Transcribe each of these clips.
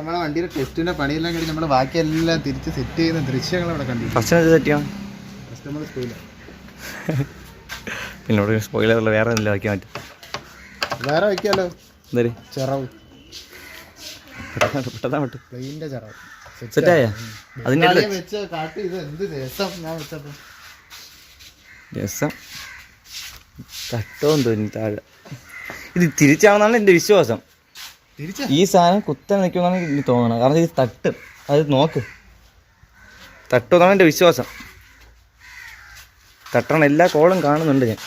നമ്മളെ വണ്ടിയുടെ ടെസ്റ്റിന്റെ പണിയെല്ലാം കഴിഞ്ഞ് നമ്മൾ ബാക്കിയെല്ലാം തിരിച്ച് സെറ്റ് ചെയ്യുന്ന ദൃശ്യങ്ങൾ അവിടെ കണ്ടു ഫസ്റ്റ് സെറ്റ് സ്പോയിലറുള്ള വേറെ ഒന്നുമില്ല വയ്ക്കാൻ പറ്റും. വേറെ വെക്കാലോ? എന്തായാലും ചിറവ്. പെട്ടെന്ന് പെട്ടെന്ന് വിട്ടു പ്ലെയിന്റെ ചിറവ്. സെറ്റായ അതിന്റെ ബംഗാളിയെ വെച്ച് കാട്ടി ഇത് എന്ത് രസം? ഞാൻ തോന്നി താഴെ. ഇത് തിരിച്ചാണെന്നാണ് എന്റെ വിശ്വാസം. ഈ സാധനം കുത്തൻ നിൽക്കുമെന്നാണ് എനിക്ക് തോന്നുന്നത് കാരണം ഇത് തട്ടും. അത് നോക്ക്. തട്ടുമെന്നാണ് എന്റെ വിശ്വാസം. തട്ടണ എല്ലാ കോളും കാണുന്നുണ്ട് ഞാൻ.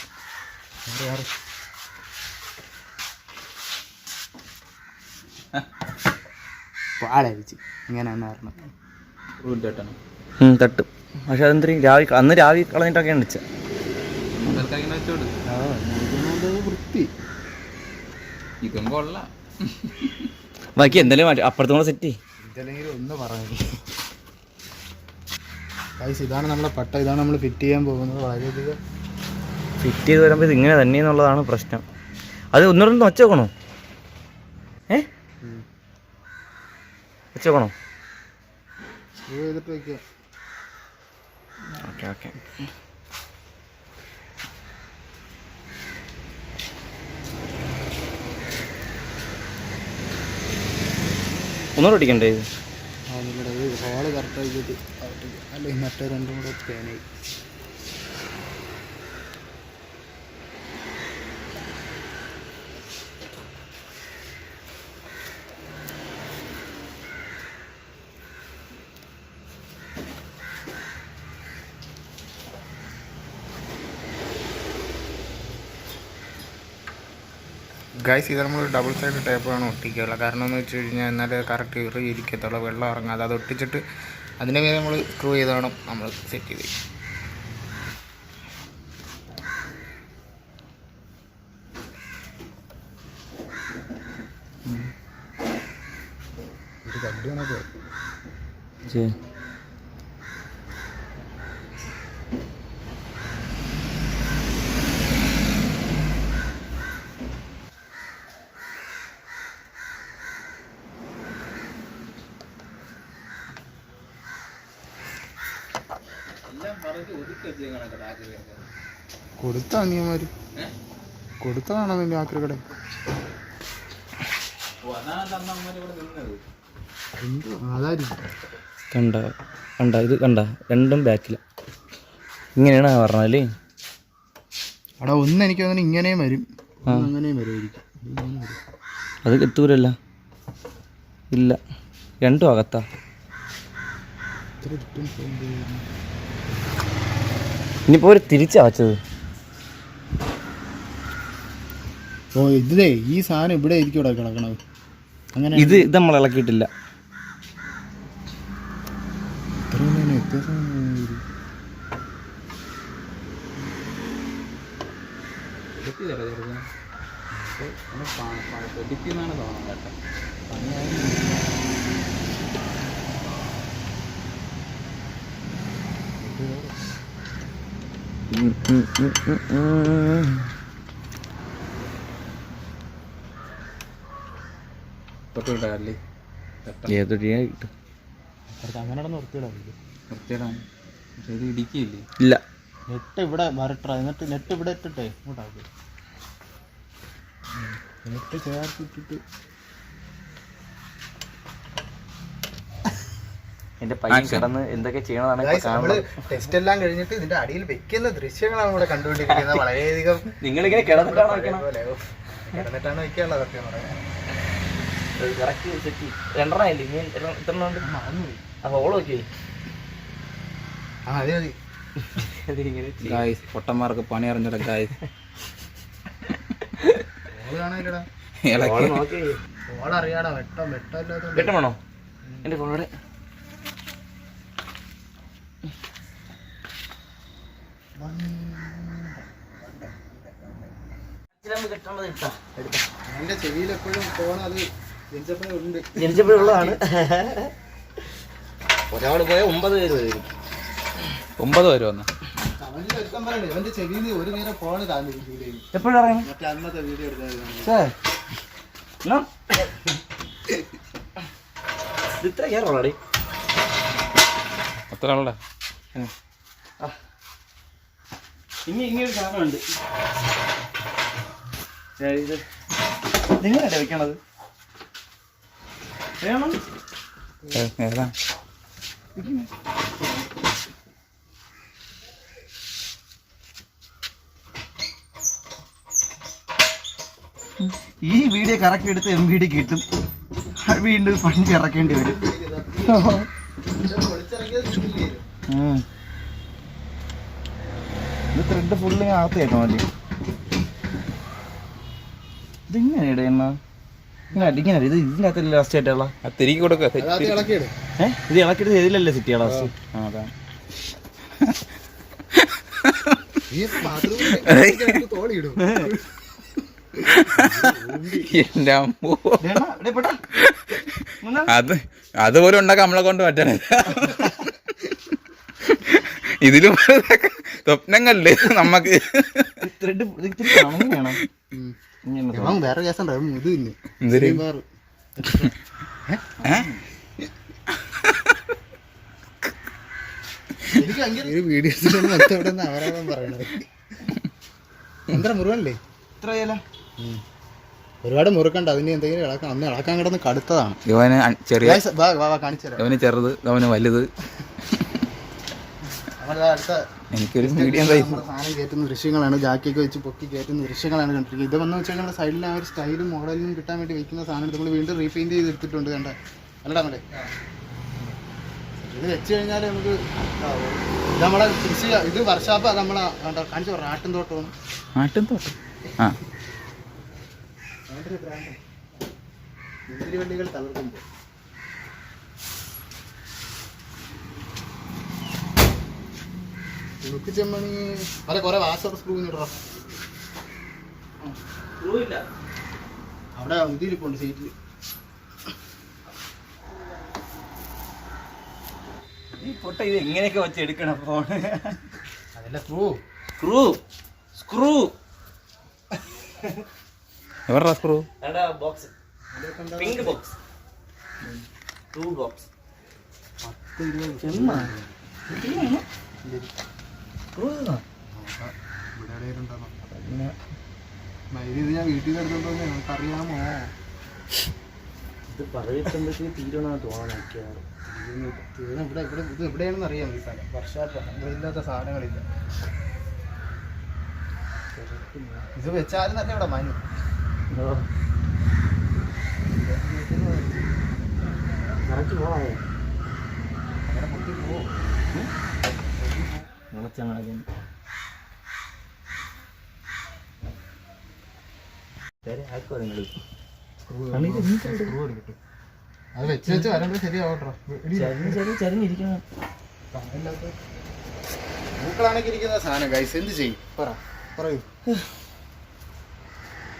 പാടരിച്ച് ഇങ്ങനെയാണ് പറഞ്ഞത് ഉം, തട്ടും. പക്ഷെ അതെന്ത് രാവി അന്ന് രാവി കളഞ്ഞിട്ടൊക്കെയാണ് വെച്ചത് വൃത്തി. ഇതും കൊള്ളാം. ബാക്കി എന്തായാലും മാറ്റി അപ്പുറത്തും സെറ്റ് ഒന്ന് പറഞ്ഞു. ഇതാണ് നമ്മളെ പട്ട. ഇതാണ് നമ്മൾ ഫിറ്റ് ചെയ്യാൻ പോകുന്നത്. വളരെയധികം ഫിറ്റ് ചെയ്ത് വരുമ്പോൾ ഇത് ഇങ്ങനെ തന്നെ എന്നുള്ളതാണ് പ്രശ്നം. അത് ഒന്നുകൂടെ ഒന്ന് ഒച്ചേക്കണോ ഏ? വെക്കാം. ഓക്കെ ഓക്കെ ഒന്നുകൂടെ ഒട്ടിക്കണ്ടേ ഇത് ആ നിങ്ങളുടെ ഇത് ഹോൾ കറക്റ്റ് ആക്കിയിട്ട് ആയിട്ട് അല്ലെങ്കിൽ മറ്റേ രണ്ടും കൂടെ സ്കാനായി ഗൈസ് ഇത് നമ്മൾ ഡബിൾ സൈഡ് ടേപ്പാണ് ഒട്ടിക്കുകയുള്ളത് കാരണം എന്ന് വെച്ച് കഴിഞ്ഞാൽ എന്നാലേ കറക്റ്റ് ഇറി ഇരിക്കത്തുള്ളൂ. വെള്ളം ഇറങ്ങാതെ അത് ഒട്ടിച്ചിട്ട് അതിന്റെ മേലെ നമ്മൾ സ്ക്രൂ ചെയ്ത് വേണം നമ്മൾ സെറ്റ് ചെയ്ത്. ഒരു കൊടുത്ത അനിയന്മാര്. കൊടുത്തതാണോ നിന്റെ ആക്രി കട കണ്ട കണ്ട ഇത് കണ്ട രണ്ടും ബാക്കില. ഇങ്ങനെയാണ് പറഞ്ഞല്ലേ അവിടെ ഒന്ന് എനിക്ക് അങ്ങനെ ഇങ്ങനെയും വരും. അങ്ങനെയും വരുമായിരിക്കും ഇങ്ങനെ വരും. അത് എത്തൂരല്ല ഇല്ല. രണ്ടും അകത്താ. ഇത്ര. ഇനിയിപ്പോൾ ഒരു തിരിച്ചാ വച്ചത്. ഓ ഇതേ ഈ സാധനം ഇവിടെ ആയിരിക്കും ഇവിടെ കിടക്കണത്. അങ്ങനെ ഇത് ഇത് നമ്മൾ ഇളക്കിയിട്ടില്ല. ഇത്രയും തന്നെ വ്യത്യാസം തൊട്ടുവിട്ടല്ലേ ഏതൊരു കിട്ടും അങ്ങനെ വൃത്തിയിടാം വൃത്തിയിടാൻ ഇത് ഇടിക്കില്ലേ ഇല്ല. നെറ്റ് ഇവിടെ വരട്ട എന്നിട്ട് നെറ്റ് ഇവിടെ ഇട്ടിട്ടേ ഇങ്ങോട്ടാക്കി. നെറ്റ് ചേർത്തിട്ടിട്ട് എന്റെ പയ്യൻ കിടന്ന് എന്തൊക്കെ ചെയ്യണതാണ് നമ്മൾ ടെസ്റ്റ് എല്ലാം കഴിഞ്ഞിട്ട് ഇതിന്റെ അടിയിൽ വെക്കുന്ന ദൃശ്യങ്ങളാണ് ഇവിടെ കണ്ടുകൊണ്ടിരിക്കുന്നത്. വളരെയധികം നിങ്ങളിങ്ങനെ കിടന്നിട്ടാണ് കിടന്നിട്ടാണ് വെക്കാനുള്ളത് സത്യം പറയാൻ കറക്റ്റ് സെറ്റ് രണ്ടെണ്ണം ഇല്ലേ ഇനി എത്ര- എത്ര ഉണ്ട് അപ്പൊ ആ മതി. ഗായ്സ് പൊട്ടന്മാർക്ക് പണി അറിഞ്ഞിട ഗായ്സ് ഓളറിയാടാ വെട്ടം വെട്ടം വെട്ടമാണോ എന്റെ ഫോണോടെ എന്റെ ചെവിയിൽ എപ്പോഴും ഫോൺ അത് ജനിച്ചപ്പോഴുള്ളതാണ് ഒരാൾ പോയ ഒമ്പത് പേര് വരും. ഒമ്പത് പേര് വന്നു? അവന്റെ ചെവിയിൽ ഒരു നേരം ഫോൺ മറ്റേ അന്നത്തെ വീഡിയോ ഇത്ര കയറുള്ളൂ അത്ര ആളടാ? ഇനി ഇങ്ങനൊരു സാധനമുണ്ട്. ഇത്. നിങ്ങളല്ലേ വെക്കണത്? വേണം. ഏതാ ഈ വീഡിയോ കറക്റ്റ് എടുത്ത് എം വീഡിയോ കിട്ടും. വീണ്ടും പണി ഇറക്കേണ്ടി വരും. ഉം. ഇത് ത്രെഡ് ഫുള്ള് അകത്ത് കേട്ടോ മതി ഇതിങ്ങനെ ഇങ്ങനെ അടി. ഇത് ഇതിന്റെ അകത്തല്ലേ ലാസ്റ്റ് ആയിട്ടുള്ള ആ തിരികെ കൊടുക്ക. ഇളക്കിയിടും. ഏഹ് ഇത് ഇളക്കിയിട്ട് ഇതിലല്ലേ സെറ്റ് ചെയ്യാം ലാസ്റ്റ് ആ എന്റെ അമ്മോ. അത് അതുപോലെ ഉണ്ടാക്കാൻ നമ്മളെ കൊണ്ട് പറ്റണേ ഇതിലും വേറെ കേസുണ്ട്. ഇത് നിന്ന് അവരാണ് പറയണത്? എന്താ മുറുകല്ലേ ഇത്ര ഒരുപാട് മുറുക്കണ്ട. അതിന് എന്തെങ്കിലും ഇളക്കാം അന്ന് ഇളക്കാൻ കിടന്ന് കടുത്തതാണ്. ഇവന് ചെറിയ ഇവന് ചെറുത് അവന് വലുത്. എനിക്കൊരു മീഡിയം സൈസ് സാധനം കയറ്റുന്ന ദൃശ്യങ്ങളാണ്. ജാക്കിയൊക്കെ വെച്ച് പൊക്കി കയറ്റുന്ന ദൃശ്യങ്ങളാണ് കണ്ടിരിക്കുന്നത്. ഇത് വന്നു വെച്ചാൽ നമ്മുടെ സൈഡിൽ ആ ഒരു സ്റ്റൈലും മോഡലിനും കിട്ടാൻ വേണ്ടി വെക്കുന്ന സാധനം നമ്മൾ വീണ്ടും റീപെയിന്റ് ചെയ്ത് എടുത്തിട്ടുണ്ട് കണ്ട. അല്ലടാ നമ്മുടെ ഇത് വെച്ച് കഴിഞ്ഞാൽ നമുക്ക് നമ്മുടെ കൃഷി ഇത് വർഷാപ്പ് നമ്മളെ കാണിച്ച ആട്ടും തോട്ടമാണ് ആട്ടും തോട്ടം. ആ. വണ്ടികൾ തളർത്തുമ്പോൾ ഉണുക്ക് ചെമ്മണി അതെ കുറെ വാസർ സ്ക്രൂ ഇല്ല. അവിടെ ഇതിരിപ്പുണ്ട് സീറ്റിൽ ഈ പൊട്ട ഇത് എങ്ങനെയൊക്കെ വെച്ച് എടുക്കണം ഫോൺ അതല്ല സ്ക്രൂ സ്ക്രൂ സ്ക്രൂ എവിടെ screw box pink box two box ചെമ്മ. Screw ഇത് ഞാൻ വീട്ടിൽ നിന്ന് നമുക്കറിയാമോ? ഇത് പറയത്തുമ്പോഴത്തേക്ക് തീരുമെന്നാണ് തോന്നണം ഇത് ഇവിടെ ഇവിടെ ഇത് എവിടെയാണെന്ന് അറിയാം ഈ സ്ഥലം? വർഷാപ്പ്. ഇല്ലാത്ത സാധനങ്ങളില്ല. ഇത് വെച്ചാലും തന്നെ ഇവിടെ മനു. കറക്റ്റ് പോവായോ അങ്ങനെ പൊട്ടി പോവും. അത് വെച്ച് വെച്ച് ശരിയാവട്ടോ. ചരിഞ്ഞിരിക്കണം. ഇരിക്കുന്ന സാധനം ഗൈസ് എന്ത് ചെയ്യും? പറ പറയൂ.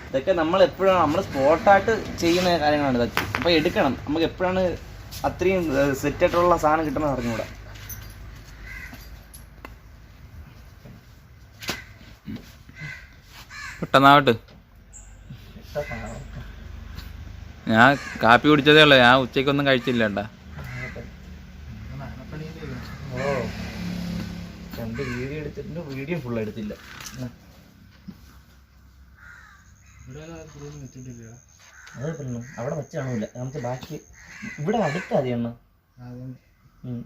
ഇതൊക്കെ നമ്മൾ എപ്പോഴാണ് നമ്മൾ സ്പോട്ടായിട്ട് ചെയ്യുന്ന കാര്യങ്ങളാണ് ഇതൊക്കെ. അപ്പോൾ എടുക്കണം. നമുക്ക് എപ്പോഴാണ് അത്രയും സെറ്റ് ആയിട്ടുള്ള സാധനം കിട്ടണമെന്ന് അറിഞ്ഞൂടാ പെട്ടെന്നാവട്ട്. ഞാൻ കാപ്പി കുടിച്ചതേ ഉള്ളു. ഞാൻ ഉച്ചയ്ക്കൊന്നും കഴിച്ചില്ല ഏട്ടാ രണ്ട് ബാക്കി ഇവിടെ അടുത്ത് എണ്ണ.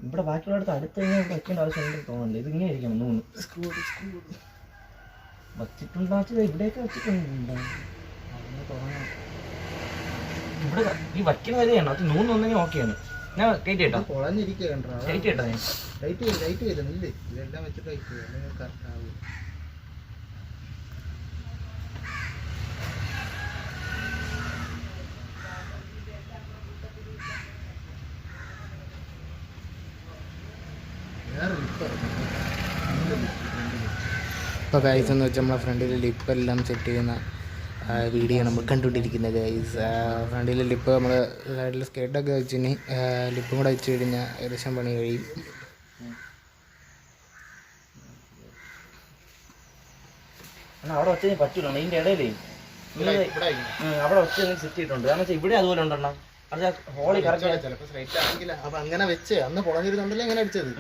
ഇവിടെ ബാക്കിയുള്ള അടുത്ത് കഴിഞ്ഞാൽ വെക്കേണ്ട ആവശ്യം തോന്നുന്നില്ല ഇത് ഇങ്ങനെ ഇരിക്കണം മൂന്ന് വച്ചിട്ടുണ്ടോ വെച്ചത് ഇവിടെയൊക്കെ വെച്ചിട്ടുണ്ട്. ഇവിടെ ഈ വയ്ക്കുന്ന വരെയാണ് അത് നൂന്ന് ഒന്നെങ്കിൽ ഓക്കെയാണ് ഞാൻ കയറ്റി കേട്ടോ കുളഞ്ഞിരിക്കുക കണ്ടോ കയറ്റി കേട്ടോ ഞാൻ. ലൈറ്റ് ലൈറ്റ് വരുന്നില്ലേ ഇതെല്ലാം വെച്ചിട്ട് കറക്റ്റ് ആവും ഇപ്പോൾ ഗൈസ് എന്ന് വെച്ചാൽ നമ്മളെ ഫ്രണ്ടിൽ ലിപ്പ് എല്ലാം സെറ്റ് ചെയ്യുന്ന വീഡിയോ നമ്മൾ കണ്ടുകൊണ്ടിരിക്കുന്നത് ഗൈസ് ഫ്രണ്ടിൽ ലിപ്പ് നമ്മൾ സൈഡിൽ സ്കേർട്ടൊക്കെ വെച്ചിന് ലിപ്പും കൂടെ വെച്ച് കഴിഞ്ഞാൽ ഏകദേശം പണി കഴിയും. അവിടെ വെച്ചാൽ പറ്റൂല ഇതിന്റെ ഇടയിലേ. അവിടെ വെച്ച് സെറ്റ് ചെയ്തിട്ടുണ്ട്. കാരണം ഇവിടെ അതുപോലെ ഉണ്ടെണ്ണം അത് ഹോളി കറക്റ്റ് ചിലപ്പോൾ സ്ട്രൈറ്റ് ആണെങ്കില. അപ്പം അങ്ങനെ വെച്ച് അന്ന് പൊളഞ്ഞിരുന്നുണ്ടല്ലേ അങ്ങനെ അടിച്ചത്.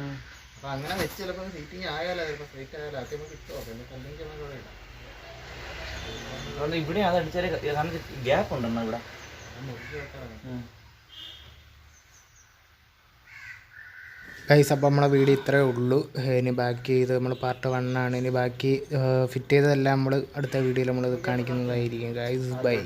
അപ്പം അങ്ങനെ വെച്ച് ചിലപ്പോൾ സീറ്റിംഗ് ആയാലോ ചിലപ്പോൾ സ്ട്രൈറ്റ് ആയാലോ നമുക്ക് കിട്ടുമോ പിന്നെ അല്ലെങ്കിൽ അവിടെ ഇടാം. അതുകൊണ്ട് ഇവിടെ അത് അടിച്ചാൽ കാരണം ഗ്യാപ്പ് ഉണ്ടെന്നാ ഇവിടെ. ഗൈസ് അപ്പോൾ നമ്മളെ വീഡിയോ ഇത്രേ ഉള്ളൂ. ഇനി ബാക്കി ഇത് നമ്മൾ പാർട്ട് വൺ ആണ്. ഇനി ബാക്കി ഫിറ്റ് ചെയ്തതെല്ലാം നമ്മൾ അടുത്ത വീഡിയോയിൽ നമ്മൾ കാണിക്കുന്നതായിരിക്കും. Guys bye